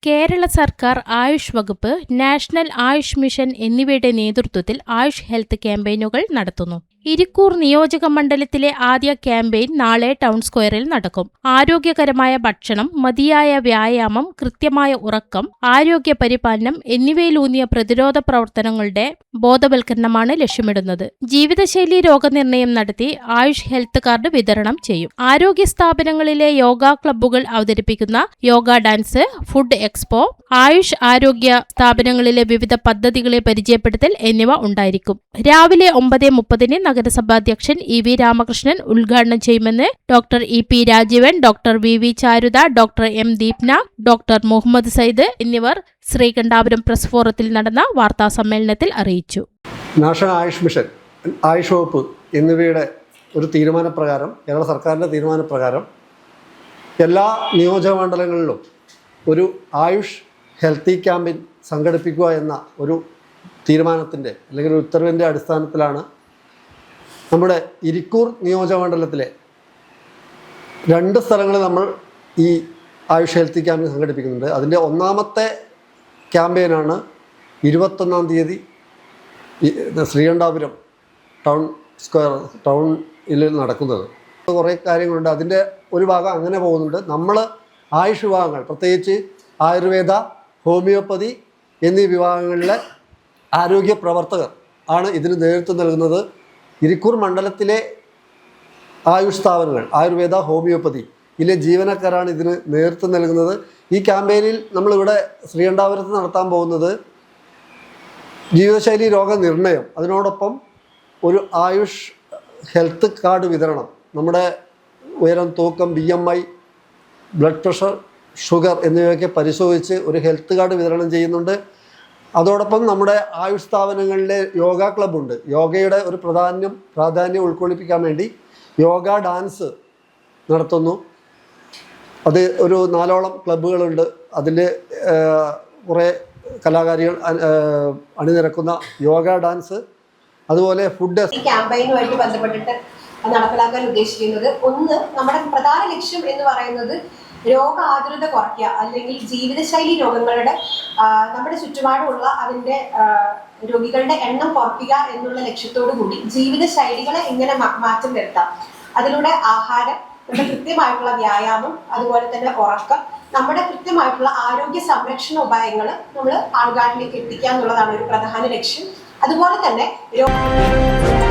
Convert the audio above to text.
¿qué സർക്കാർ ആയുഷ് വകുപ്പ് national Ayush mission എന്നിവയുടെ നേതൃത്വത്തിൽ ആയുഷ് ഹെൽത്ത് ക്യാമ്പയിനുകൾ നടത്തുന്നു. ഇരിക്കൂർ നിയോജക മണ്ഡലത്തിലെ ആദ്യ ക്യാമ്പയിൻ നാളെ ടൗൺ സ്ക്വയറിൽ നടക്കും. ആരോഗ്യകരമായ ഭക്ഷണം മതിയായ വ്യായാമം കൃത്യമായ ഉറക്കം ആരോഗ്യ പരിപാലനം എന്നിവയിലൂന്നിയ പ്രതിരോധ പ്രവർത്തനങ്ങളുടെ ബോധവൽക്കരണമാണ് ലക്ഷ്യമിടുന്നത്. ജീവിതശൈലി രോഗനിർണയം നടത്തി ആയുഷ് ഹെൽത്ത് കാർഡ് വിതരണം ചെയ്യും. ആരോഗ്യ സ്ഥാപനങ്ങളിലെ യോഗ ക്ലബ്ബുകൾ അവതരിപ്പിക്കുന്ന yoga dance food expo AYUSH ആരോഗ്യ സ്ഥാപനങ്ങളിലെ വിവിധ പദ്ധതികളെ പരിചയപ്പെടുത്തൽ എന്നിവ ഉണ്ടായിരിക്കും. രാവിലെ ഒമ്പത് മുപ്പതിന് നഗരസഭാധ്യക്ഷൻ ഇ വി രാമകൃഷ്ണൻ ഉദ്ഘാടനം ചെയ്യുമെന്ന് doctor E P Rajeevan doctor V V Charutha doctor M Deepna doctor Muhammad Sayed എന്നിവർ ശ്രീകണ്ഠാപുരം പ്രസ് ഫോറത്തിൽ നടന്ന വാർത്താ സമ്മേളനത്തിൽ അറിയിച്ചു. നാഷണൽ ആയുഷ് മിഷൻ ആയുഷ് വകുപ്പ് എന്നിവയുടെ ഒരു തീരുമാനപ്രകാരം കേരള സർക്കാരിന്റെ തീരുമാനപ്രകാരം എല്ലാ നിയോജക മണ്ഡലങ്ങളിലും ഒരു ആയുഷ് ഹെൽത്തി ക്യാമ്പിൽ സംഘടിപ്പിക്കുക എന്ന ഒരു തീരുമാനത്തിന്റെ അല്ലെങ്കിൽ ഒരു ഉത്തരവിന്റെ അടിസ്ഥാനത്തിലാണ് നമ്മുടെ ഇരിക്കൂർ നിയോജകമണ്ഡലത്തിലെ രണ്ട് സ്ഥലങ്ങളിൽ നമ്മൾ ഈ ആയുഷ് ഹെൽത്തി ക്യാമ്പയിൻ സംഘടിപ്പിക്കുന്നുണ്ട്. അതിന്റെ ഒന്നാമത്തെ ക്യാമ്പയിനാണ് ഇരുപത്തൊന്നാം തീയതി ശ്രീകണ്ഠാപുരം ടൗൺ സ്ക്വയർ ടൗണിൽ നടക്കുന്നത്. കുറേ കാര്യങ്ങളുണ്ട്. അതിന്റെ ഒരു ഭാഗം അങ്ങനെ പോകുന്നുണ്ട്. നമ്മൾ ആയുഷ് വിഭാഗങ്ങൾ പ്രത്യേകിച്ച് ആയുർവേദ ഹോമിയോപ്പതി എന്നീ വിഭാഗങ്ങളിലെ ആരോഗ്യ പ്രവർത്തകർ ആണ് ഇതിന് നേതൃത്വം നൽകുന്നത്. ഇരിക്കൂർ മണ്ഡലത്തിലെ ആയുഷ് സ്ഥാപനങ്ങൾ ആയുർവേദ ഹോമിയോപ്പതി ഇതിലെ ജീവനക്കാരാണ് ഇതിന് നേതൃത്വം നൽകുന്നത്. ഈ ക്യാമ്പയിനിൽ നമ്മളിവിടെ ശ്രീകണ്ഠാപുരത്ത് നടത്താൻ പോകുന്നത് ജീവിതശൈലി രോഗനിർണയം. അതിനോടൊപ്പം ഒരു ആയുഷ് ഹെൽത്ത് കാർഡ് വിതരണം. നമ്മുടെ ഉയരം തൂക്കം B M I blood pressure sugar എന്നിവയൊക്കെ പരിശോധിച്ച് ഒരു ഹെൽത്ത് കാർഡ് വിതരണം ചെയ്യുന്നുണ്ട്. അതോടൊപ്പം നമ്മുടെ ആയുഷ് സ്ഥാപനങ്ങളിലെ യോഗ ക്ലബ്ബുണ്ട്. യോഗയുടെ ഒരു പ്രാധാന്യം പ്രാധാന്യം ഉൾക്കൊള്ളിപ്പിക്കാൻ വേണ്ടി യോഗ ഡാൻസ് നടത്തുന്നു. അത് ഒരു നാലോളം ക്ലബ്ബുകളുണ്ട്. അതിൽ കുറേ കലാകാരികൾ അണിനിരക്കുന്ന യോഗ ഡാൻസ് അതുപോലെ ഫുഡ് ക്യാമ്പയിനുമായിട്ട് ബന്ധപ്പെട്ടിട്ട് നടപ്പിലാക്കാൻ ഉദ്ദേശിക്കുന്നത്. ഒന്ന് നമ്മുടെ പ്രധാന ലക്ഷ്യം എന്ന് പറയുന്നത് രോഗ ആതുരത കുറയ്ക്കുക. അല്ലെങ്കിൽ ജീവിതശൈലി രോഗങ്ങളുടെ നമ്മുടെ ചുറ്റുപാടുമുള്ള അതിന്റെ രോഗികളുടെ എണ്ണം കുറയ്ക്കുക എന്നുള്ള ലക്ഷ്യത്തോടു കൂടി ജീവിതശൈലികളെ എങ്ങനെ മാറ്റം വരുത്താം. അതിലൂടെ ആഹാരം നമ്മുടെ കൃത്യമായിട്ടുള്ള വ്യായാമം അതുപോലെ തന്നെ ഉറക്കം നമ്മുടെ കൃത്യമായിട്ടുള്ള ആരോഗ്യ സംരക്ഷണ ഉപായങ്ങൾ നമ്മൾ ആൾക്കാരിലേക്ക് എത്തിക്കുക എന്നുള്ളതാണ് ഒരു പ്രധാന ലക്ഷ്യം. അതുപോലെ തന്നെ രോ-